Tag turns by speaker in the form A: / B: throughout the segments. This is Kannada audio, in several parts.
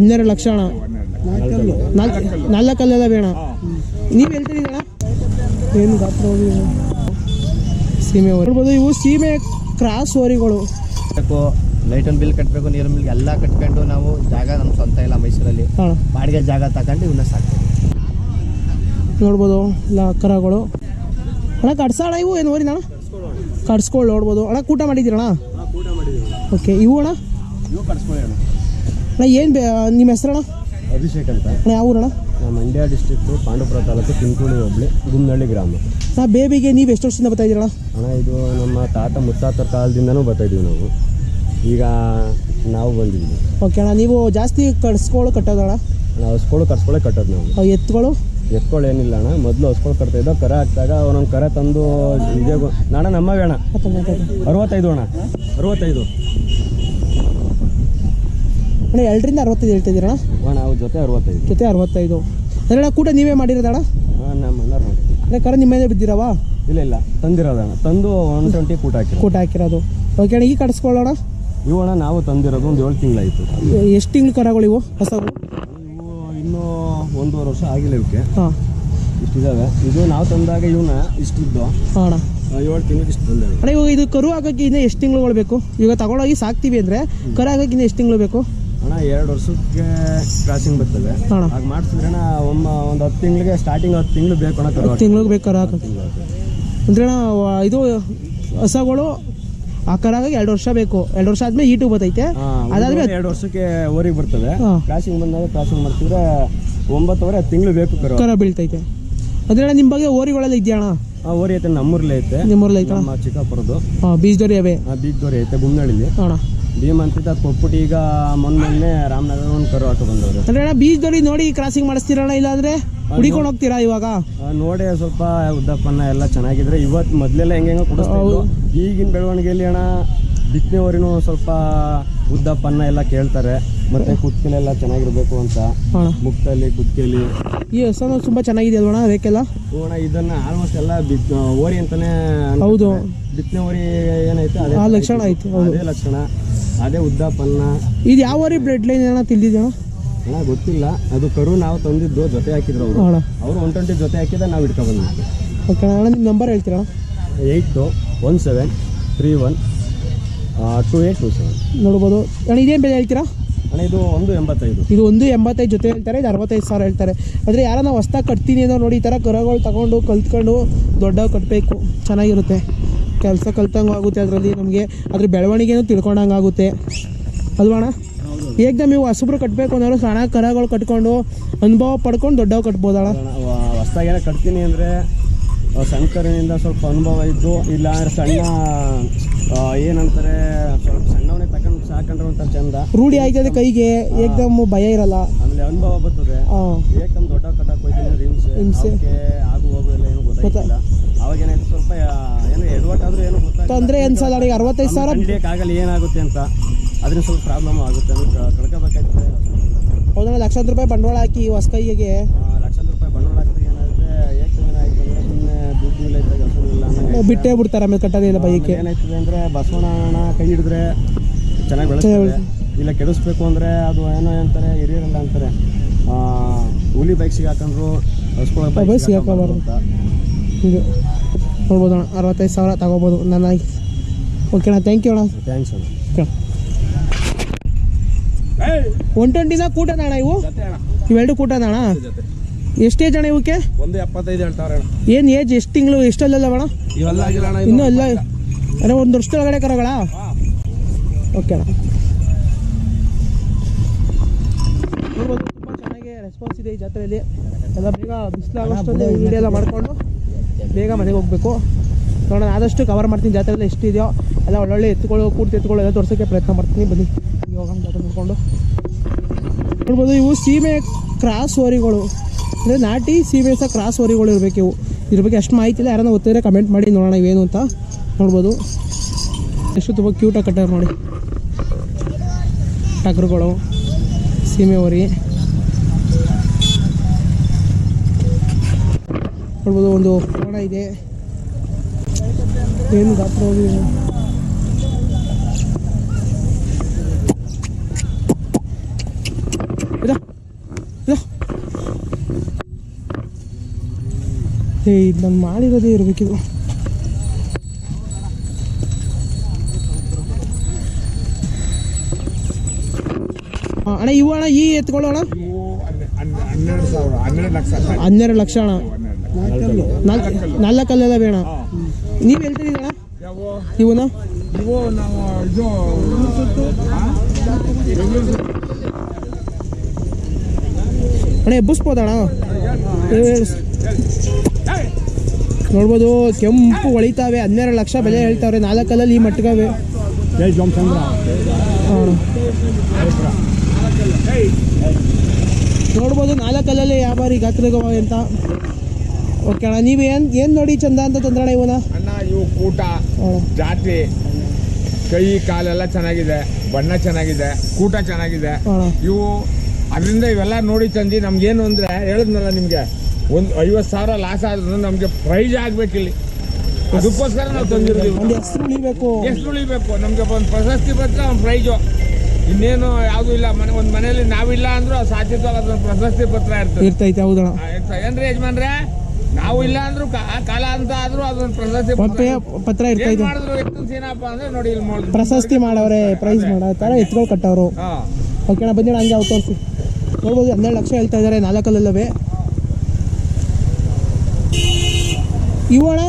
A: ಹನ್ನೆರಡು ಲಕ್ಷ ಅಣ್ಣ ನಾಲ್ಕು ನಾಲ್ಕಲ್ಲೆಲ್ಲ ಬೇಡ. ನೀವು ಹೇಳ್ತಿದ್ದೀರಣ್ಣ ಏನು ಗಾತ್ರ ಹೋಗಿದೆ ಸೀಮೆ ಹೋರಿ. ನೋಡ್ಬೋದು ಇವು ಸೀಮೆ ಕ್ರಾಸ್ ಓರಿಗಳು
B: ಬೇಕು ಲೈಟನ್ ಬಿಲ್ ಕಟ್ಟಬೇಕು ನೀರಿನ ಬಿಲ್ ಎಲ್ಲ ಕಟ್ಕೊಂಡು ನಾವು ಜಾಗ ನಮ್ಮ ಸ್ವಂತ ಇಲ್ಲ ಮೈಸೂರಲ್ಲಿ. ಬಾಡಿಗೆ ಜಾಗ ತಗೊಂಡು ಇವನ್ನ ಸಾಕ್ತೀವಿ.
A: ನೋಡ್ಬೋದು ಇಲ್ಲ ಕರಗಳು ಅಣ್ಣ ಕಟ್ಸೋಣ ಇವು? ಏನು ಓರಿನ ಅಣ್ಣ ಕಡ್ಸ್ಕೊಳ್ಳಿ ನೋಡ್ಬೋದು. ಅಣ್ಣ ಕೂಟ ಮಾಡಿದ್ದೀರಣ್ಣ? ಓಕೆ ಇವು ಅಣ್ಣ?
B: ಇವು ಕಟ್ಸ್ಕೊಳ್ಳಿ ಅಣ್ಣ
A: ಏನು ಬೇ ನಿಮ್ಮ ಹೆಸರಣ್ಣ?
B: ಅಭಿಷೇಕ್ ಅಂತ.
A: ಅಣ್ಣ ಯಾವ ಊರಣ್ಣ?
B: ನಮ್ಮ ಮಂಡ್ಯ ಡಿಸ್ಟ್ರಿಕ್ಟು ಪಾಂಡವಪುರ ತಾಲೂಕು ತಿಂಕೋಣಿ ಹೋಬಳಿ ಗುಮ್ಮಳ್ಳಿ ಗ್ರಾಮ.
A: ನಾ ಬೇಬಿಗೆ ನೀವು ಎಷ್ಟು ವರ್ಷದಿಂದ ಬರ್ತಾ ಇದ್ದೀರಣ್ಣ
B: ಅಣ್ಣ ಇದು ನಮ್ಮ ತಾತ ಮುತ್ತಾತರ ಕಾಲದಿಂದನೂ ಬರ್ತಾ ಇದೀವಿ ನಾವು. ಈಗ ನಾವು ಬಂದಿದ್ದೀವಿ.
A: ಓಕೆ ಅಣ್ಣ ನೀವು ಜಾಸ್ತಿ ಕಟ್ಸ್ಕೊಳ್ಳೋ ಕಟ್ಟೋದಣ್ಣ
B: ನಾವು ಹಸ್ಕೊಳ್ಳೋ ಕಟ್ಸ್ಕೊಳ್ಳೆ ಕಟ್ಟೋದು ನಾವು.
A: ಅವು ಎತ್ತುಗಳು
B: ಎತ್ಕೊಳ್ಳಿ ಏನಿಲ್ಲ ಅಣ್ಣ ಮೊದಲು ಹಸ್ಕೊಂಡು ಕಟ್ತಾ ಇದ್ದೋ ಕರೆ ಹಾಕಿದಾಗ ಅವನೊಂದು ಕರೆ ತಂದು ಇದೇ ನಾಣ ನಮ್ಮವೇ ಅಣ್ಣ. ಅರವತ್ತೈದು ಅಣ್ಣ. ಅರವತ್ತೈದು.
A: ಅಣ್ಣ ಎರಡರಿಂದ ಅರವತ್ತೈದು ಹೇಳ್ತಿದ್ದೀರಣ
B: ಅಣ್ಣ ಅವು ಜೊತೆ ಅರವತ್ತೈದು.
A: ಜೊತೆ ಅರವತ್ತೈದು. ಅಣ್ಣ ಕೂಟ ನೀವೇ ಮಾಡಿರೋದಣ್ಣ?
B: ಹಾಂ ನಮ್ಮ ಅಣ್ಣಾರು ಮಾಡಿ
A: ಅಂದರೆ ಕರೆ ನಿಮ್ಮ ಮೇಲೆ ಬಿದ್ದಿರವಾ?
B: ಇಲ್ಲ ಇಲ್ಲ ತಂದಿರೋದಣ್ಣ ತಂದು ಒನ್ ಟ್ವೆಂಟಿ ಕೂಟ ಹಾಕಿ
A: ಕೂಟ ಹಾಕಿರೋದು. ಓಕೆ ಅಣ್ಣ ಈಗ ಕಟ್ಸ್ಕೊಳ್ಳೋಣ.
B: ಇವು ಅಣ್ಣ ನಾವು ತಂದಿರೋದು ಒಂದು ಏಳು ತಿಂಗಳಾಯಿತು.
A: ಎಷ್ಟು ತಿಂಗಳು ಕರಗಳು ಇವು? ಹೊಸವು
B: ಇವು ಇನ್ನೂ ಒಂದೂವರೆ ವರ್ಷ ಆಗಿಲ್ಲ ಇವಕ್ಕೆ.
A: ಹಾಂ.
B: ಇಷ್ಟಿದ್ದಾವೆ ಇದು ನಾವು ತಂದಾಗ ಇವನ್ನ ಇಷ್ಟಿದ್ದು.
A: ಹಾಂ ಅಣ್ಣ.
B: ಏಳು ತಿಂಗಳು ಇಷ್ಟು
A: ಅಣ್ಣ ಇವಾಗ ಇದು ಕರು ಹಾಕಕ್ಕೆ ಇನ್ನೂ ಎಷ್ಟು ತಿಂಗಳು ಬೇಕು? ಇವಾಗ ತಗೊಳ್ಳೋಗಿ ಸಾಕ್ತೀವಿ ಅಂದರೆ ಕರು ಹಾಕೋಕ್ಕೆ ಇನ್ನೂ ಎಷ್ಟು ತಿಂಗಳು ಬೇಕು?
B: ಅಣ್ಣ ಎರಡು ವರ್ಷಕ್ಕೆ ಕ್ರಾಸಿಂಗ್ ಬರ್ತದೆ.
A: ಅಣ್ಣ.
B: ಹಾಗೆ ಮಾಡಿಸಿದ್ರೆ ಅಣ್ಣ ಒಮ್ಮ ಒಂದು ಹತ್ತು ತಿಂಗಳಿಗೆ ಸ್ಟಾರ್ಟಿಂಗ್ ಹತ್ತು ತಿಂಗಳು ಬೇಕು ಅಣ್ಣ ಕರು
A: ತಿಂಗಳಿಗೆ ಹಾಕೋಕ್ಕೆ. ಅಂದರೆ ಅಣ್ಣ ವ- ಇದು ಹೊಸಗಳು ಆ ಕರು ಎರಡು ವರ್ಷ ಬೇಕು. ಎರಡು ವರ್ಷ ಆದ್ಮೇಲೆ ಈಟು ಬರ್ತೈತೆ. ಅದಾದ್ಮೇಲೆ
B: ಎರಡು ವರ್ಷಕ್ಕೆ ಓರಿಗೆ ಬರ್ತದೆ.
A: ಹಾಂ.
B: ಕ್ರಾಸಿಂಗ್ ಬಂದಾಗ ಕ್ರಾಸಿಂಗ್ ಮಾಡ್ತಿದ್ರೆ ಒಂಬತ್ತುವರೆ ಹತ್ತು ತಿಂಗಳು ಬೇಕು ಕರು.
A: ಕರ ಬೀಳ್ತೈತೆ. ಅಂದ್ರೆ ಅಣ್ಣ ನಿಮ್ಮ ಬಗ್ಗೆ ಓರಿಗಳೆಲ್ಲ ಇದೆಯಾ ಅಣ್ಣ?
B: ಆ ಓರಿ ಐತೆ ನಮ್ಮೂರ್ಲೆ ಐತೆ.
A: ನಿಮ್ಮೂರಲ್ಲಿ ಐತಣ್ಣ
B: ನಮ್ಮ ಚಿಕ್ಕಪ್ಪರದು
A: ಹಾಂ ಬೀಜದವ್ರಿ ಅವೇ?
B: ಆ ಬೀಗ್ದೋರಿ ಐತೆ ಗುಮ್ನಳ್ಳಿಲಿ
A: ಅಣ್ಣ.
B: ಭೀಮ್ ಅಂತಿದ್ದ ಅದು ಕೊಟ್ಬಿಟ್ಟು ಈಗ ಮೊನ್ನೆ ರಾಮನಗರ ಒಂದು ಕರು ಆಟೋ ಬಂದವರು.
A: ಅಂದ್ರೆ ಅಣ್ಣ ಬೀಜದವ್ರಿ ನೋಡಿ ಕ್ರಾಸಿಂಗ್ ಮಾಡಿಸ್ತೀರಣ್ಣ ಇಲ್ಲಾಂದ್ರೆ ಹುಡಿಕೊಂಡು ಹೋಗ್ತೀರಾ ಇವಾಗ?
B: ನೋಡಿ ಸ್ವಲ್ಪ ಉದ್ದಪ್ಪನ್ನ ಎಲ್ಲ ಚೆನ್ನಾಗಿದ್ರೆ ಇವತ್ತು ಮೊದಲೆಲ್ಲ ಹೆಂಗೆ ಹೆಂಗೆ ಈಗಿನ ಬೆಳವಣಿಗೆಯಲ್ಲಿ ಅಣ್ಣ ಬಿತ್ತನೆ ವರಿನೂ ಸ್ವಲ್ಪ ಉದ್ದಪ್ಪನ್ನ ಎಲ್ಲ ಕೇಳ್ತಾರೆ ಮತ್ತೆ ಕುತ್ತಿಗೆಲೆಲ್ಲ ಚೆನ್ನಾಗಿರ್ಬೇಕು ಅಂತ. ಮುಕ್ತಲ್ಲಿ ಕುತ್ತಿಗೆಲಿ
A: ಈ ಹೆಸರು ತುಂಬಾ ಚೆನ್ನಾಗಿದೆ ಅಲ್ವಣ್ಣ ಅದಕ್ಕೆಲ್ಲ?
B: ಅಣ್ಣ ಇದನ್ನ ಆಲ್ಮೋಸ್ಟ್ ಎಲ್ಲ ಬಿತ್ ಓರಿ ಅಂತಾನೆ
A: ಹೌದು.
B: ಬಿತ್ತನೆ ಓರಿ ಏನೈತೆ ಅದೇ
A: ಆ ಲಕ್ಷಣ ಐತೆ.
B: ಅದೇ ಲಕ್ಷಣ. ಅದೇ ಉದ್ದಪ್ಪನ್ನ
A: ಇದು ಯಾವ ರೀ ಬ್ಲಡ್ ಲೈನ್ ಏನೋ ತಿಳಿದಿದೆ ಅಣ್ಣ
B: ಗೊತ್ತಿಲ್ಲ. ಅದು ಕರು ನಾವು ತಂದಿದ್ದು ಜೊತೆ ಹಾಕಿದ್ರು ಅವರು.
A: ಅಣ್ಣ.
B: ಅವರು ಒನ್ ಟ್ವೆಂಟಿ ಜೊತೆ ಹಾಕಿದ ನಾವು ಇಟ್ಕೊ ಬಂದ್ವಿ
A: ಓಕೆ ಅಣ್ಣ ನಿಮ್ಮ ನಂಬರ್ ಹೇಳ್ತೀರಾ?
B: Eight two one seven three one two eight two seven
A: ನೋಡ್ಬೋದು. ಅಣ್ಣ ಇದೇನು ಬೆಲೆ ಹೇಳ್ತೀರಾ?
B: ಅಣ್ಣ ಇದು ಒಂದು ಎಂಬತ್ತೈದು.
A: ಇದು ಒಂದು ಎಂಬತ್ತೈದು ಜೊತೆ ಹೇಳ್ತಾರೆ ಇದು ಅರವತ್ತೈದು ಸಾವಿರ ಹೇಳ್ತಾರೆ. ಆದರೆ ಯಾರನ್ನ ನಾವು ಹೊಸ್ದಾಗಿ ಕಟ್ತೀನಿ ಅನ್ನೋ ನೋಡಿ ಈ ಥರ ಕರಗಳು ತಗೊಂಡು ಕಲ್ತ್ಕೊಂಡು ದೊಡ್ಡ ಕಟ್ಟಬೇಕು ಚೆನ್ನಾಗಿರುತ್ತೆ. ಕೆಲಸ ಕಲ್ತಂಗೆ ಆಗುತ್ತೆ ಅದರಲ್ಲಿ ನಮಗೆ. ಅದ್ರ ಬೆಳವಣಿಗೆನೂ ತಿಳ್ಕೊಂಡಂಗೆ ಆಗುತ್ತೆ. ಅಲ್ವಾಣ ಏಕ್ದಮ್ ನೀವು ಹಸುಬ್ರು ಕಟ್ಟಬೇಕು ಅನ್ನೋರು ಸಣ್ಣ ಕರಗಳು ಕಟ್ಕೊಂಡು ಅನುಭವ ಪಡ್ಕೊಂಡು ದೊಡ್ಡವು ಕಟ್ಬೋದಣ್ಣ
B: ಹೊಸ್ದಾಗಿ ಏನೋ ಕಟ್ತೀನಿ ಅಂದರೆ ಸಣ್ಣ ಸ್ವಲ್ಪ ಅನುಭವ ಇದ್ದು ಇಲ್ಲ ಅಂದ್ರೆ ಸಣ್ಣ ಏನಂತಾರೆ ಸ್ವಲ್ಪ ಸಣ್ಣವನೇ ತಗೊಂಡು ಸಾಕೊಂಡ್ರೆ ಒಂಥರ ಚಂದ.
A: ರೂಢಿ ಆಯ್ತದೆ ಕೈಗೆ ಏಕ್ದಮ್ ಭಯ ಇರಲ್ಲ.
B: ಆಮೇಲೆ ಅನುಭವ ಬರ್ತದೆ.
A: ಹಾಂ
B: ಏಕಮ್ ದೊಡ್ಡ ಕಟ್ಟಕ್ಕೆ ಹೋಗ್ತೀನಿ ಹಿಂಸೆ
A: ಹಿಂಸೆ.
B: ಆಗು ಹೋಗು ಎಲ್ಲ ಏನು ಗೊತ್ತಾಗಿಲ್ಲ. ಅವಾಗ ಏನಾಯ್ತು ಸ್ವಲ್ಪ ಆ, ಏನೋ ಸರ್
A: ತೊಂದರೆ ನನಗೆ ಅರವತ್ತೈದು ಸಾವಿರ
B: ಆಗಲ್ಲ ಏನಾಗುತ್ತೆ ಅಂತ ಅದ್ರಿಂದ ಸ್ವಲ್ಪ ಪ್ರಾಬ್ಲಮ್ ಆಗುತ್ತೆ ಅದಕ್ಕೆ ಕಳ್ಕೋಬೇಕಾಗ್ತದೆ
A: ಹೌದಣ್ಣ ಲಕ್ಷಾಂತರ ರೂಪಾಯಿ ಬಂಡವಾಳ ಹಾಕಿ ಹೊಸ ಕೈಗೆ
B: ಲಕ್ಷಾಂತರ ರೂಪಾಯಿ ಬಂಡವಾಳ ಹಾಕಿದ್ರೆ ಏನಾಗುತ್ತೆ? ಏಕದಿನ ಆಯ್ತು ಅಂದ್ರೆ ಸುಮ್ಮನೆ ದುಡ್ಡು ಇಲ್ಲ ಇದ್ದಾಗ ಇಲ್ಲ ಅನ್ನಂಗೆ
A: ಬಿಟ್ಟೇ ಬಿಡ್ತಾರೆ ಆಮೇಲೆ ಕಟ್ಟೋದಿಲ್ಲ ಬೈಕ್
B: ಏನಾಯ್ತದೆ ಅಂದ್ರೆ ಬಸವಣ್ಣ ಕೈ ಹಿಡಿದ್ರೆ ಚೆನ್ನಾಗಿ ಬೆಳೆಸ್ತದೆ ಇಲ್ಲ ಕೆಡಿಸ್ಬೇಕು ಅಂದ್ರೆ ಅದು ಏನೋ ಅಂತಾರೆ ಹಿರಿಯರಲ್ಲ ಅಂತಾರೆ. ಹುಲಿ ಬೈಕ್ ಸಿಗಾಕೊಂಡ್ರು
A: ಬೈಕ್ ಸಿಗಾಕೋಬಾರ್ದು.
B: ಅಂತ.
A: ನೋಡ್ಬೋದು ಅಣ್ಣ. ಅರವತ್ತೈದು ಸಾವಿರ ತಗೋಬೋದು. ನನ್ನ ಓಕೆ ಅಣ್ಣ ಥ್ಯಾಂಕ್ ಯು ಅಣ್ಣ.
B: ಥ್ಯಾಂಕ್ಸ್ ಅಣ್ಣ.
A: ಓಕೆ ಒನ್ ಟ್ವೆಂಟಿನ ಕೂಟದ ಅಣ್ಣ ಇವು? ಇವೆರಡು ಕೂಟದ ಅಣ್ಣ ಎಷ್ಟು ಏಜ್ ಅಣ್ಣ ಇವಕ್ಕೆ
C: ಒಂದು ಎಪ್ಪತ್ತೈದು ಹೇಳ್ತಾವ್ರೆ
A: ಏನು ಏಜ್ ಎಷ್ಟು ತಿಂಗಳು? ಎಷ್ಟಲ್ಲ ಅಣ್ಣ
C: ಇವೆಲ್ಲ ಆಗಿಲ್ಲ ಅಣ್ಣ
A: ಇನ್ನೂ ಎಲ್ಲ ಅಣ್ಣ ಒಂದು ವರ್ಷದೊಳಗಡೆ ಕರಗಳ? ಓಕೆ ಅಣ್ಣ. ನೋಡ್ಬೋದು ತುಂಬ ಚೆನ್ನಾಗಿ ರೆಸ್ಪಾನ್ಸ್ ಇದೆ ಈ ಜಾತ್ರೆಯಲ್ಲಿ. ಎಲ್ಲ ಬೇಗ ಬಿಸಿಲಾಗೋಷ್ಟೊಂದು ವಿಡಿಯೋ ಎಲ್ಲ ಮಾಡಿಕೊಂಡು. ಬೇಗ ಮನೆಗೆ ಹೋಗಬೇಕು. ನೋಡೋಣ, ಆದಷ್ಟು ಕವರ್ ಮಾಡ್ತೀನಿ. ಜಾತ್ರೆಯಲ್ಲಿ ಎಷ್ಟಿದೆಯೋ ಎಲ್ಲ ಒಳ್ಳೊಳ್ಳೆ ಎತ್ಕೊಳ್ಳೋ ಕೂರ್ತಿ ಎತ್ಕೊಳ್ಳೋ ಎಲ್ಲ ತೋರಿಸೋಕ್ಕೆ ಪ್ರಯತ್ನ ಮಾಡ್ತೀನಿ. ಬನ್ನಿ. ಯೋಗ ಜಾತ್ರೆ ನೋಡಿಕೊಂಡು. ನೋಡ್ಬೋದು, ಇವು ಸೀಮೆ ಕ್ರಾಸ್ ಓರಿಗಳು ಅಂದರೆ ನಾಟಿ ಸೀಮೆ ಸಹ ಕ್ರಾಸ್ ಓರಿಗಳು ಇರಬೇಕು ಇವು. ಇದ್ರ ಬಗ್ಗೆ ಅಷ್ಟು ಮಾಹಿತಿ ಇಲ್ಲ. ಯಾರನ್ನ ಗೊತ್ತಿದ್ರೆ ಕಮೆಂಟ್ ಮಾಡಿ ನೋಡೋಣ ಇವೇನು ಅಂತ. ನೋಡ್ಬೋದು. ಎಷ್ಟು ತುಂಬ ಕ್ಯೂಟಾಗಿ ಕಟ್ಟಾರ ನೋಡಿ. ಟಗರುಗಳು, ಸೀಮೆ ಓರಿ ನೋಡ್ಬೋದು ಒಂದು ಕೋಣ ಇದೆ. ಏನು ಗಾತ್ರ ಏ ಇದು ನಾನು ಮಾಡಿರೋದೇ ಇರಬೇಕಿದು ಅಣ್ಣ ಇವು ಅಣ್ಣ ಈ ಎತ್ಕೊಳ್ಳೋಣ.
C: ಹನ್ನೆರಡು ಲಕ್ಷ
A: ಅಣ್ಣ. ನಾಲ್ಕಲ್ಲೆಲ್ಲ ಬೇಡ. ನೀವು ಹೇಳ್ತಿದ್ದೀರಣ್ಣ
C: ಯಾವ?
A: ಇವನ? ಅಣ್ಣ ಎಬ್ಬಿಸ್ಬೋದಣ್ಣ ನೋಡ್ಬೋದು ಕೆಂಪು ಹೊಳಿತಾವೆ ಹನ್ನೆರಡು ಲಕ್ಷ ಬೆಲೆ ಹೇಳ್ತಾವ್ರೆ ನಾಲ್ಕಲ್ಲಲ್ಲಿ ಈ ಮಟ್ಟಿಗವೆ. ನೋಡ್ಬೋದು ನಾಲ್ಕಲ್ಲಲ್ಲಿ ವ್ಯಾಪಾರಿ ಗಾತ್ರಗವ ಅಂತ. ಓಕೆ ಅಣ್ಣ ನೀವು ಏನು ಏನು ನೋಡಿ ಚಂದ ಅಂತ ತಂದ್ರಣ್ಣ ಇವನ
C: ಅಣ್ಣ ಇವು ಕೂಟ ಜಾತಿ ಕೈ ಕಾಲೆಲ್ಲ ಚೆನ್ನಾಗಿದೆ ಬಣ್ಣ ಚೆನ್ನಾಗಿದೆ ಕೂಟ ಚೆನ್ನಾಗಿದೆ. ಇವು ಅದರಿಂದ ಇವೆಲ್ಲ ನೋಡಿ ತಂದು ನಮ್ಗೇನು ಅಂದ್ರೆ ಹೇಳಿದ್ನಲ್ಲ ನಿಮಗೆ ಒಂದು ಐವತ್ತು ಸಾವಿರ ಲಾಸ್ ಆದ್ರೂ ನಮಗೆ ಪ್ರೈಸ್ ಆಗ್ಬೇಕಿಲ್ಲಿ ಅದಕ್ಕೋಸ್ಕರ ನಾವು ತಂದಿರ್ತೀವಿ
A: ಒಂದು ಹೆಸರು ಉಳಿಬೇಕು.
C: ಎಷ್ಟು ಉಳಿಬೇಕು. ನಮಗೆ ಒಂದು ಪ್ರಶಸ್ತಿ ಪತ್ರ ಒಂದು ಪ್ರೈಜು ಇನ್ನೇನು ಯಾವುದೂ ಇಲ್ಲ. ಮನೆ ಒಂದು ಮನೆಯಲ್ಲಿ ನಾವಿಲ್ಲ ಅಂದ್ರೂ ಸಾಧ್ಯತೆ ಅದೊಂದು ಪ್ರಶಸ್ತಿ ಪತ್ರ ಇರ್ತದೆ.
A: ಇರ್ತೈತೆ ಹೌದಣ್ಣ.
C: ಆ, ಇರ್ತ- ಏನ್ರಿ ಯಜಮಾನ್ರೆ? ನಾವು ಇಲ್ಲ ಅಂದ್ರು ಕಾಲ ಅಂತ ಆದ್ರೂ ಅದೊಂದು ಪ್ರಶಸ್ತಿ ಪತ್ರ ಏನಪ್ಪ ಅಂದ್ರೆ ನೋಡಿ ಇಲ್ಲಿ
A: ಪ್ರಶಸ್ತಿ ಮಾಡವ್ರೆ ಪ್ರೈಸ್ ಮಾಡೋ ಥರ ಎತ್ಗಳು ಕಟ್ಟವರು.
C: ಹಾ.
A: ಓಕೆ ಅಣ್ಣ ಬಂದಿಣ ಹಂಗೆ ಅವ್ರು ತೋರಿಸಿ. ನೋಡ್ಬೋದು ಹನ್ನೆರಡು ಲಕ್ಷ ಹೇಳ್ತಾ ಇದ್ದಾರೆ ನಾಲ್ಕಲ್ಲಲ್ಲವೇ ಇವು ಅಣ್ಣ?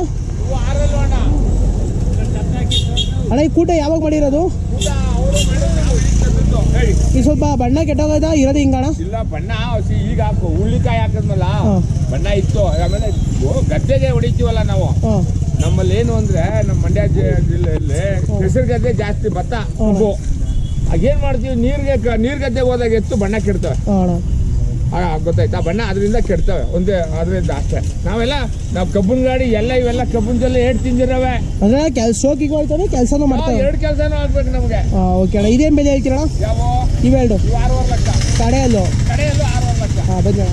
A: ಈ ಕೂಟ ಯಾವಾಗ ಮಾಡಿರೋದು? ಈ ಸ್ವಲ್ಪ ಬಣ್ಣ ಕೆಟ್ಟೋಗದ ಇರೋದು ಹಿಂಗಣ
C: ಇಲ್ಲ ಬಣ್ಣ ಈಗ ಹಾಕು. ಹುಳ್ಳಿಕಾಯಿ ಹಾಕಿದ್ಮಲ್ಲ. ಬಣ್ಣ ಇತ್ತು. ಆಮೇಲೆ ಗದ್ದೆಗೆ ಹೊಡಿತೀವಲ್ಲ ನಾವು. ನಮ್ಮಲ್ಲಿ ಏನು ಅಂದ್ರೆ ನಮ್ಮ ಮಂಡ್ಯ ಜಿಲ್ಲೆಯಲ್ಲಿ ಹೆಸರು ಗದ್ದೆ ಜಾಸ್ತಿ ಭತ್ತ ಕಬ್ಬು ಆಗೇನ್ ಮಾಡ್ತೀವಿ? ನೀರ್ಗೆ ನೀರ್ ಗದ್ದೆಗೆ ಹೋದಾಗ ಎತ್ತು ಬಣ್ಣ ಕೆಡ್ತವೆ. ಗೊತ್ತಾಯ್ತಾ? ಬಣ್ಣ ಅದರಿಂದ ಕೆಡ್ತವೆ. ಒಂದೇ ಅದರಿಂದ ಅಷ್ಟೇ. ನಾವೆಲ್ಲ ನಾವ್ ಕಬ್ಬನ್ ಗಾಡಿ ಎಲ್ಲ ಇವೆಲ್ಲ ಕಬ್ಬನ್ ಜೊತೆ ಏಟ್ ತಿಂದಿರವೆ.
A: ಅಂದ್ರೆ ಕೆಲ್ಸ ಶೋಕಿಗೆ ಹೋಗ್ತಾವೆ ಕೆಲಸನೂ ಮಾಡ್ತಾವೆ.
C: ಎರಡು ಕೆಲಸನೂ ಆಗ್ಬೇಕು ನಮ್ಗೆ.
A: ಓಕೆ ಇದೇನು ಬೆಲೆ ಹೇಳ್ತೀರಣ್ಣ?
C: ಯಾವ?
A: ಇವೆರಡು.
C: ಇವು ಆರೂವರೆ ಲಕ್ಷ.
A: ಕಡೆಯಲ್ಲೂ.
C: ಕಡೆಯಲ್ಲೂ ಆರೂವರೆ ಲಕ್ಷ.
A: ಹಾಂ ಬನ್ನಿ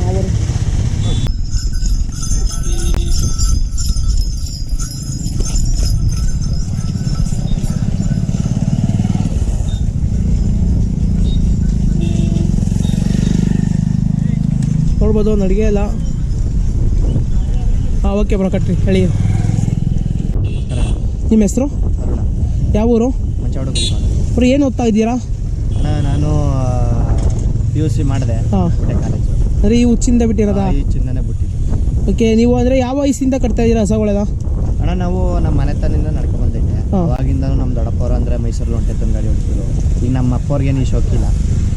A: ನೋಡ್ಬೋದು ಒಂದು ಅಡುಗೆ ಎಲ್ಲ ಹಾಂ ಓಕೆ ಬ್ರೋ ಕಟ್ರಿ ಹೇಳಿ. ನಿಮ್ಮ ಹೆಸರು?
D: ಅರುಣ.
A: ಯಾವ ಊರು?
D: ಮಂಚಾವಡ
A: ಬ್ರೋ ಏನು ಓದ್ತಾ ಇದ್ದೀರಾ?
D: ನಾನು ಪಿ ಯು ಸಿ ಮಾಡಿದೆ. ಕಾಲೇಜು
A: ಅಂದರೆ ಈ ಹುಚ್ಚಿಂದ ಬಿಟ್ಟಿರೋದಾ?
D: ಈ ಚಿಂದನೆ ಬಿಟ್ಟಿದ್ದು.
A: ಓಕೆ ನೀವು ಅಂದರೆ ಯಾವ ವಯಸ್ಸಿಂದ ಕಟ್ತಾ ಇದ್ದೀರಾ ಹಸಗಳೆಲ್ಲ?
D: ಅಣ್ಣ ನಾವು ನಮ್ಮ ಮನೆತನದಿಂದ ನಡ್ಕೊಂಡ್ಬಂದಿದ್ದೆ ಬಂದಿದ್ದೆ. ಅವಾಗಿಂದನೂ ನಮ್ಮ ದೊಡ್ಡಪ್ಪವ್ರು ಅಂದರೆ ಮೈಸೂರಲ್ಲಿ ತಂದು ಗಾಡಿ ಹೊಡ್ತಿದ್ರು ಈಗ ನಮ್ಮ ಅಪ್ಪವ್ರಿಗೆ ನೀವು ಶೋಕಿಲ್ಲ.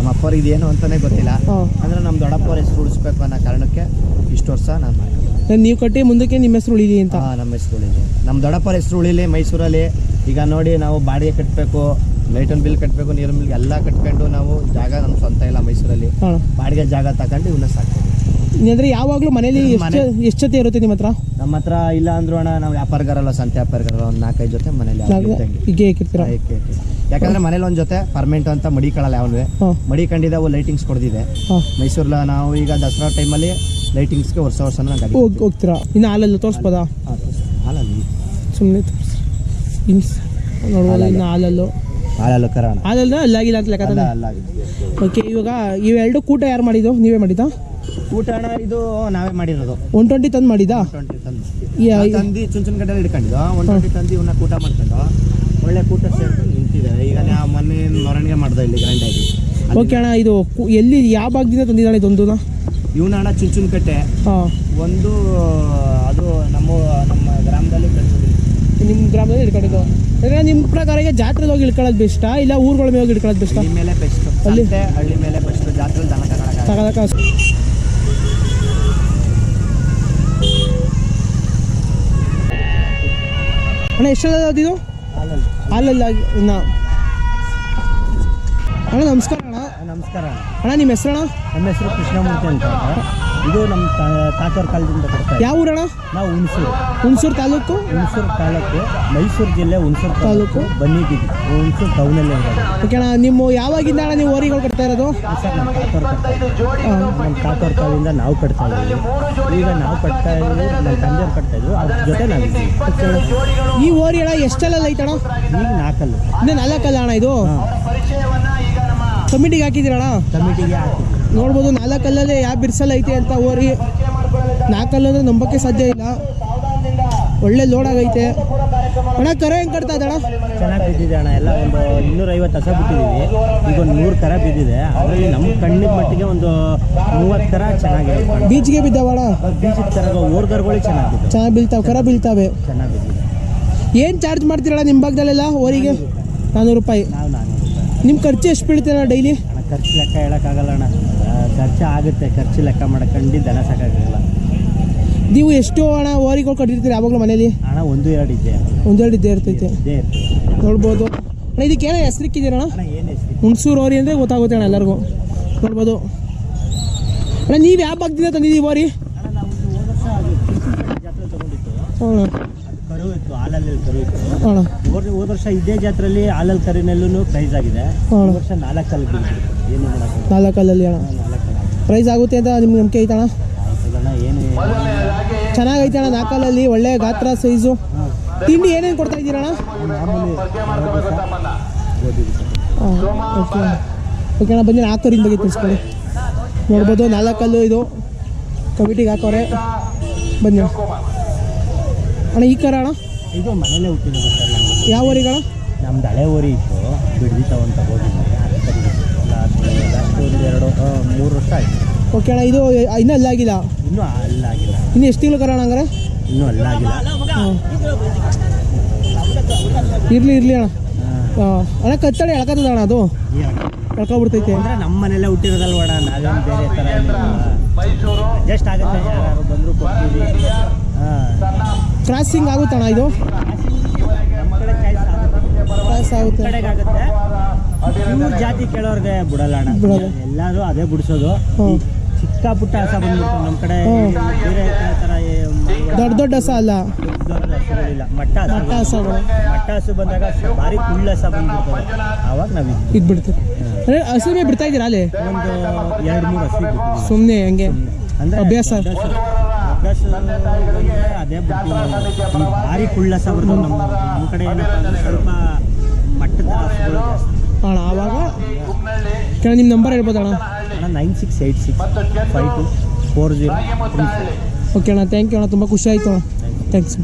D: ನಮ್ಮ ಅಪ್ಪವ್ರಿಗೆ ಇದೇನು ಅಂತಾನೆ ಗೊತ್ತಿಲ್ಲ.
A: ಅಂದ್ರೆ
D: ಅಂದರೆ ನಮ್ಮ ದೊಡ್ಡಪ್ಪವ್ರ ಹೆಸರು ಉಳಿಸ್ಬೇಕು ಅನ್ನೋ ಕಾರಣಕ್ಕೆ ಇಷ್ಟು ವರ್ಷ ನಾನು ಮಾಡಿ
A: ನೀವು ಕಟ್ಟಿ ಮುಂದಕ್ಕೆ ನಿಮ್ಮ ಹೆಸರು ಉಳಿದಿ ಅಂತ.
D: ನಮ್ಮ ಹೆಸರು ಉಳಿಲಿ. ನಮ್ಮ ದೊಡ್ಡಪ್ಪರ ಹೆಸರು ಉಳಿಲಿ ಮೈಸೂರಲ್ಲಿ. ಈಗ ನೋಡಿ ನಾವು ಬಾಡಿಗೆ ಕಟ್ಟಬೇಕು ಲೈಟನ್ ಬಿಲ್ ಕಟ್ಟಬೇಕು ನೀರಿನ ಬಿಲ್ ಎಲ್ಲ ಕಟ್ಕೊಂಡು ನಾವು ಜಾಗ ನಮ್ಮ ಸ್ವಂತ ಇಲ್ಲ ಮೈಸೂರಲ್ಲಿ.
A: ಹಾಂ.
D: ಬಾಡಿಗೆ ಜಾಗ ತಗೊಂಡು ಇವನ್ನ ಸಾಕ್ತೀವಿ.
A: ಅಂದರೆ ಯಾವಾಗಲೂ ಮನೇಲಿ ಎಷ್ಟು ಜೊತೆ ಇರುತ್ತೆ ನಿಮ್ಮ ಹತ್ರ
D: ನಮ್ಮ ಹತ್ರ ಇಲ್ಲ ಅಂದ್ರು ಅಣ್ಣ ನಾವು ವ್ಯಾಪಾರಗಾರಲ್ಲ ಸಂತೆ ವ್ಯಾಪಾರಗಾರಲ್ಲ ಒಂದು ನಾಲ್ಕೈದು ಜೊತೆ ಮನೇಲಿ
A: ನಾಲ್ಕು ಹೀಗೆ ಇಕ್ಕಿರ್ತೀರಾ?
D: ಯಾಕಂದ್ರೆ ಮನೇಲಿ ಒಂದ್ ಜೊತೆ ಪರ್ಮೆಂಟ್ ಅಂತ ಮಡಿಕಳಲ್ಲ ಯಾವನ್ವೆ
A: ಹಾಂ.
D: ಮಡಿ ಅವು ಲೈಟಿಂಗ್ಸ್ ಕೊಡ್ದಿದೆ.
A: ಹಾಂ.
D: ಮೈಸೂರ್ಲ ನಾವು ಈಗ ದಸರಾ ಟೈಮಲ್ಲಿ ಲೈಟಿಂಗ್ಸ್ಗೆ ವರ್ಷ ವರ್ಷ ನಾವು ಗಾಡಿ
A: ಹೋಗಿ ಹೋಗ್ತೀರಾ? ಇನ್ನು ಹಾಲಲ್ಲ ತೋರಿಸ್ಬೋದಾ?
D: ಹಾಂ, ಹಾಲಲ್ಲಿ.
A: ಸುಮ್ಮನೆ ತೋರಿಸಿ. ಇನ್ಸ್ ನೋಡ್ಬೋದು ಇನ್ನು ಹಾಲಲ್ಲು.
D: ಹಾಲಲ್ಲ ಕರೋಣ
A: ಹಾಲಲ್ಲ? ಅಲ್ಲಾಗಿಲ್ಲ ಅಂತ ಲೆಕ್ಕ
D: ಅಲ್ಲ ಅಲ್ಲ
A: ಓಕೆ ಇವಾಗ ಇವೆರಡು ಕೂಟ ಯಾರು ಮಾಡಿದ್ದು? ನೀವೇ ಮಾಡಿದ್ದಾ?
D: ಊಟ ಅಣ್ಣ ಇದು ನಾವೇ ಮಾಡಿರೋದು.
A: ಒನ್ ಟ್ವೆಂಟಿ ತಂದು ಮಾಡಿದ?
D: ಟ್ವೆಂಟಿ ತಂದು.
A: ಯಾ-
D: ನಾವು ತಂದು ಚುನ್ ಚುನ್ ಗಡ್ಡೆಲ್ಲ ಒನ್ ಟ್ವೆಂಟಿ ತಂದು ಇವನ್ನ ಕೂಟ ಮಾಡ್ಕೊಂಡು ಒಳ್ಳೆ ಕೂಟ ಸೇರ್ಕೊಂಡು ನಿಂತಿದೆ ಈಗ ನಾ ಮೊನ್ನೆ ಮೆರವಣಿಗೆ ಮಾಡ್ದೆ ಇಲ್ಲಿ ಗ್ರ್ಯಾಂಡಾಗಿ
A: ಓಕೆ ಅಣ್ಣ ಇದು ಕು- ಎಲ್ಲಿ ಯಾವ ಭಾಗದಿಂದ ತಂದಿದ್ದಾಳೆ ಇದೊಂದು
D: ಇವನ ಅಣ್ಣ ಚುನ್ ಚುನ್ ಕಟ್ಟೆ.
A: ಹಾಂ.
D: ಒಂದು ಅದು ನಮ್ಮ ನಮ್ಮ ಗ್ರಾಮದಲ್ಲಿ
A: ನಿಮ್ಮ ಗ್ರಾಮದಲ್ಲಿ ಇಟ್ಕೊಂಡಿದ್ದು. ಯಾಕಂದ್ರೆ ನಿಮ್ಮ ಪ್ರಕಾರ ಈಗ ಜಾತ್ರೆಗೆ ಹೋಗಿ ಇಳ್ಕೊಳ್ಳೋದು ಬೆಸ್ಟಾ? ಇಲ್ಲ ಊರುಗಳ ಮೇಲೆ ಹೋಗಿ ಇಳ್ಕೊಳ್ಳೋದು ಬೆಸ್ಟಾ?
D: ಹಳ್ಳಿ ಮೇಲೆ ಬೆಸ್ಟ್.
A: ಅಲ್ಲಿ?
D: ಹಳ್ಳಿ ಮೇಲೆ ಬೆಸ್ಟ್. ಜಾತ್ರೆ ದನ ತಗೊಳಕ
A: ತಗೊಳಕ ಅಣ್ಣ ಎಷ್ಟೆಲ್ಲ ಇದು ಹಾಲಲ್ಲ ಇನ್ನ ಅಣ್ಣ ನಮಸ್ಕಾರ ಅಣ್ಣ
D: ನಮಸ್ಕಾರ.
A: ಅಣ್ಣ ನಿಮ್ಮ ಹೆಸರಣ್ಣ
D: ನಮ್ಮ ಹೆಸರು ಕೃಷ್ಣಮೂರ್ತಿ ಅಂತ ಇದು ನಮ್ಮ ತಾತೋರ್ ಕಾಲದಿಂದ ಬರ್ತಾ ಇದೆ.
A: ಯಾವ ಊರಣ್ಣ?
D: ನಾವು ಹುಣಸೂರು.
A: ಹುಣಸೂರು ತಾಲೂಕು?
D: ಹುಣಸೂರು ತಾಲೂಕು ಮೈಸೂರು ಜಿಲ್ಲೆ ಹುಣಸೂರು
A: ತಾಲೂಕು?
D: ಬನ್ನಿಗಿರಿ ಹುಣಸೂರು ಟೌನಲ್ಲಿ ಇರೋದು.
A: ಓಕೆ ಅಣ್ಣ ನಿಮ್ಮ ಯಾವಾಗಿಂದ ಅಣ್ಣ ನೀವು ಓರಿಗಳು ಕಟ್ತಾ ಇರೋದು?
D: ಸರ್ ನಮ್ಮ
A: ತಾತೋರ್
D: ನಮ್ಮ ತಾತೋರ್ ಕಾಲದಿಂದ ನಾವು ಕಟ್ತಾ ಇದ್ದೀವಿ. ಈಗ ನಾವು ಕಟ್ತಾ ಇದ್ದೀವಿ ನಮ್ಮ ತಂದೆ ಕಟ್ತಾ ಇದ್ದೀವಿ ಅದ್ರ ಜೊತೆ
A: ಅಣ್ಣ. ಈ ಓರಿ ಅಣ್ಣ ಎಷ್ಟೆಲ್ಲ ಐತಣ್ಣ?
D: ಈಗ ನಾಲ್ಕಲ್ಲ.
A: ಇನ್ನೇ ನಾಲ್ಕಲ್ಲ ಅಣ್ಣ ಇದು?
D: ಹಾಂ.
A: ಕಮಿಟಿಗೆ ಹಾಕಿದಿರಣ್ಣ
D: ಕಮಿಟಿಗೆ
A: ನೋಡ್ಬೋದು ನಾಲ್ಕಲ್ಲೇ ಯಾವ ಬಿರ್ಸಲ್ ಐತೆ ಅಂತ ಹೋರಿ. ನಾಲ್ಕಲ್ಲು ಅಂದ್ರೆ ನಂಬಕ್ಕೆ ಸಾಧ್ಯ ಇಲ್ಲ. ಒಳ್ಳೆ ಲೋಡ್ ಆಗೈತೆ. ಅಣ್ಣ ಕರ ಹೆಂಗ್ ಕಟ್ತಾ ಇದ್ದಣ
D: ಚೆನ್ನಾಗಿ ಬಿದ್ದಿದೆ ಅಣ್ಣ ಎಲ್ಲ ಒಂದು ಇನ್ನೂರೈವತ್ತು ಹಸ ಬಿಟ್ಟಿದ್ದೀವಿ ಈಗ ಒಂದು ನೂರು ಕರ ಬಿದ್ದಿದೆ. ಅದರಲ್ಲಿ ನಮ್ಮ ಕಣ್ಣಿನ ಮಟ್ಟಿಗೆ ಒಂದು ಮೂವತ್ತು ಥರ ಚೆನ್ನಾಗಿದೆ
A: ಬೀಚ್ಗೆ ಬಿದ್ದಾವಣ
D: ಬೀಚ್ ಕರ ಓರ್ಗರ್ಗಳು ಚೆನ್ನಾಗಿ
A: ಚೆನ್ನಾಗಿ ಬೀಳ್ತಾವೆ ಕರ ಬೀಳ್ತಾವೆ.
D: ಚೆನ್ನಾಗಿ
A: ಏನು ಚಾರ್ಜ್ ಮಾಡ್ತೀರಣ್ಣ ನಿಮ್ಮ ಭಾಗದಲ್ಲೆಲ್ಲ ಓರಿಗೆ ನಾನ್ನೂರು ರೂಪಾಯಿ.
D: ನಾವು ನಾನ್ನೂರು ರೂಪಾಯಿ
A: ನಿಮ್ಮ ಖರ್ಚು ಎಷ್ಟು ಬೀಳ್ತೀರಣ್ಣ ಡೈಲಿ
D: ಅಣ್ಣ ಖರ್ಚು ಲೆಕ್ಕ ಹೇಳೋಕ್ಕಾಗಲ್ಲ ಅಣ್ಣ. ಖರ್ಚು ಆಗುತ್ತೆ ಖರ್ಚು ಲೆಕ್ಕ ಮಾಡಕ್ಕಂಡು ದನ ಸಾಕಾಗಲ್ಲ.
A: ನೀವು ಎಷ್ಟು ಹಣ ಓರಿಗಳು ಕಟ್ಟಿರ್ತೀರಿ ಯಾವಾಗಲೂ ಮನೇಲಿ
D: ಹಣ ಒಂದು ಎರಡು ಇದೆ.
A: ಒಂದೆರಡು ಇದ್ದೇ ಇರ್ತೈತೆ.
D: ಇದೇ ಇರ್ತದೆ
A: ನೋಡ್ಬೋದು. ಅಣ್ಣ ಇದಕ್ಕೆ ಏನೋ ಹೆಸರಿಕ್ಕಿದ್ದೀರಣ್ಣ
D: ಅಣ್ಣ? ಏನು
A: ಹುಣಸೂರು ಓರಿ ಅಂದರೆ ಗೊತ್ತಾಗುತ್ತೆ ಅಣ್ಣ ಎಲ್ಲರಿಗೂ. ನೋಡ್ಬೋದು. ಅಣ್ಣ ನೀವು ಯಾವ ಭಾಗದಿಂದ ತಂದಿದ್ದೀವಿ ಓರಿ
D: ಅಣ್ಣ ನಾವು ಒಂದು ಹೋದ ವರ್ಷ ಅದು ಚಿಕ್ಕಪೇಟೆ ಜಾತ್ರೆ ತಗೊಂಡಿತ್ತು
A: ಅಣ್ಣ
D: ಅದು ಕರು ಇತ್ತು ಹಾಲಲ್ಲಿ ಕರು ಹೋದ. ವರ್ಷ ಇದೇ ಜಾತ್ರೆಯಲ್ಲಿ ಹಾಲಲ್ಲಿ ಕರಿನಲ್ಲೂ ಪ್ರೈಸ್ ಆಗಿದೆ. ವರ್ಷ ನಾಲ್ಕಲ್ಲಿ ಏನು
A: ನಾಲ್ಕಲ್ಲಲ್ಲಿ ಅಣ್ಣ.
D: ನಾಲ್ಕಲ್ಲಿ.
A: ಪ್ರೈಸ್ ಆಗುತ್ತೆ ಅಂತ ನಿಮ್ಗೆ ನಂಬಿಕೆ
D: ಐತಣ
A: ಚೆನ್ನಾಗೈತೆ ಅಣ್ಣ ನಾಲ್ಕಲ್ಲಲ್ಲಿ ಒಳ್ಳೆ ಗಾತ್ರ ಸೈಜು ತಿಂಡಿ ಏನೇನು ಕೊಡ್ತಾ ಇದ್ದೀರಣ್ಣ? ಓಕೆ ಓಕೆ ಅಣ್ಣ ಬನ್ನಿ ನಾಲ್ಕರಿಂದ ಬಗ್ಗೆ ತಿಳಿಸ್ಕೊಳ್ಳಿ. ನೋಡ್ಬೋದು ನಾಲ್ಕಲ್ಲು ಇದು ಕಮಿಟಿಗೆ ಹಾಕೋರೆ ಬನ್ನಿ. ಅಣ್ಣ. ಅಣ್ಣ ಈ ಕರ ಅಣ್ಣ?
D: ಇದು ಮನೇಲೆ ಹುಟ್ಟಿರೋದು ಸರ್
A: ಯಾವ ಊರಿಗಳ?
D: ನಮ್ದು ಹಳೆ ಊರಿ ಇತ್ತು. ಬಿಡ್ದಿತ್ತ ಅಂತ ಹೋಗಿದ್ವಿ ಲಾಸ್ಟ್ ಲಾಸ್ಟ್ ಒಂದು ಎರಡು ಆ, ಮೂರು ವರ್ಷ ಆಯ್ತು.
A: ಓಕೆ ಅಣ್ಣ ಇದು ಇನ್ನೂ ಅಲ್ಲಾಗಿಲ್ಲ?
D: ಇನ್ನೂ ಅಲ್ಲಾಗಿಲ್ಲ.
A: ಇನ್ನು ಎಷ್ಟು ತಿಂಗಳು ಕರೋಣ ಹಂಗಾರೆ?
D: ಇನ್ನೂ ಅಲ್ಲಾಗಿಲ್ಲ.
A: ಹಾಂ ಇರಲಿ ಇರಲಿ ಅಣ್ಣ.
D: ಹಾಂ.
A: ಅಣ್ಣ ಕತ್ತಡೆ ಎಳ್ಕತ್ತದ ಅಣ್ಣ. ಅದು? ಎಳ್ಕೊಬಿಡ್ತೈತೆ.
D: ಅಂದ್ರೆ ನಮ್ಮ ಮನೆಯಲ್ಲೇ ಹುಟ್ಟಿರೋದಲ್ಲ ನಾವೇನು ಬೇರೆ ಥರ ಜಸ್ಟ್ ಆಗುತ್ತೆ. ಯಾರು ಬಂದರೂ ಕೊಡ್ತೀವಿ. ಹಾಂ.
A: ಕ್ರಾಸಿಂಗ್ ಆಗುತ್ತಣ್ಣ ಇದು?
D: ನಮ್ಮ ಕಡೆ
A: ಕ್ರಾಸ್ ಆಗುತ್ತೆ.
D: ಕಡೆಗೆ ಆಗುತ್ತೆ ಇವ್ರ ಜಾತಿ ಕೇಳೋರ್ಗೆ ಬಿಡಲ್ಲ. ಅಣ್ಣ ಎಲ್ಲರೂ ಅದೇ ಬಿಡಿಸೋದು. ಚಿಕ್ಕ ಪುಟ್ಟ ಹಸ ಬಂದ್ಬಿಟ್ಟು ನಮ್ಮ ಕಡೆ ಥರ
A: ದೊಡ್ಡ ದೊಡ್ಡ ಹಸ ಅಲ್ಲ?
D: ಹಸುಗಳಿಲ್ಲ. ಮಟ್ಟ
A: ಮಟ್ಟ ಹಸಗಳು.
D: ಮಟ್ಟ ಹಸು ಬಂದಾಗ ಭಾರಿ ಕುಳ್ಳ ಹಸ ಬಂದ್ಬಿಡ್ತದೆ. ಆವಾಗ ನಾವು ಇದು
A: ಬಿಡ್ತೀವಿ ಹಸಿಮೆ ಬಿಡ್ತಾ ಇದ್ದೀರಾ ಅಲ್ಲಿ?
D: ಒಂದು ಎರಡು ಮೂರು ಹಸಿ
A: ಸುಮ್ಮನೆ ಹಂಗೆ.
D: ಅಂದ್ರೆ
A: ಅಭ್ಯಾಸ.
D: ಅದೇ ಭಾರಿ ಕುಳ್ಳ ಹಸ ಬರ್ತದೆ ನಮ್ಮ ನಮ್ಮ ಕಡೆ ಏನಪ್ಪ ಅಂದ್ರೆ ಸ್ವಲ್ಪ ಮಟ್ಟದ
A: ಅಣ್ಣ ಆವಾಗ? ಕೆಳ ನಿಮ್ಮ ನಂಬರ್ ಹೇಳ್ಬೋದು ಅಣ್ಣ
D: ಅಣ್ಣ nine six eight six five two four zero
A: okay ಅಣ್ಣ ಥ್ಯಾಂಕ್ ಯು ಅಣ್ಣ ತುಂಬ ಖುಷಿ ಆಯಿತು ಅಣ್ಣ. ಥ್ಯಾಂಕ್ಸ್